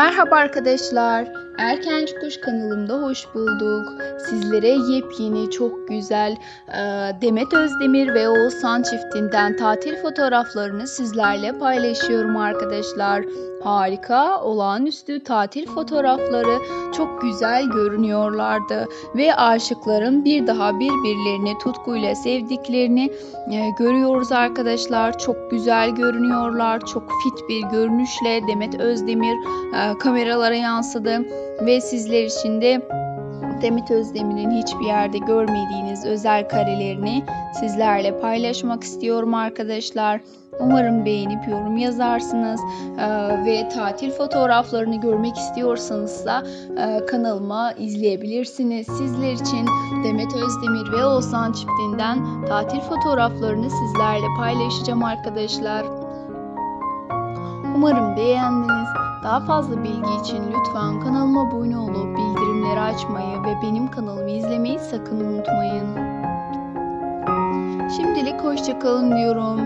Merhaba arkadaşlar. Erkenci Kuş kanalımda hoş bulduk. Sizlere yepyeni, çok güzel e, Demet Özdemir ve Oğuzhan çiftinden tatil fotoğraflarını sizlerle paylaşıyorum arkadaşlar. Harika, olağanüstü tatil fotoğrafları çok güzel görünüyorlardı ve aşıkların bir daha birbirlerini tutkuyla sevdiklerini e, görüyoruz arkadaşlar. Çok güzel görünüyorlar. Çok fit bir görünüşle Demet Özdemir e, kameralara yansıdı ve sizler için de Demet Özdemir'in hiçbir yerde görmediğiniz özel karelerini sizlerle paylaşmak istiyorum arkadaşlar. Umarım beğenip yorum yazarsınız E, ve tatil fotoğraflarını görmek istiyorsanız da e, kanalıma izleyebilirsiniz. Sizler için Demet Özdemir ve Oğuzhan çiftinden tatil fotoğraflarını sizlerle paylaşacağım arkadaşlar. Umarım beğendiniz. Daha fazla bilgi için lütfen abone olup bildirimleri açmayı ve benim kanalımı izlemeyi sakın unutmayın. Şimdilik hoşçakalın diyorum.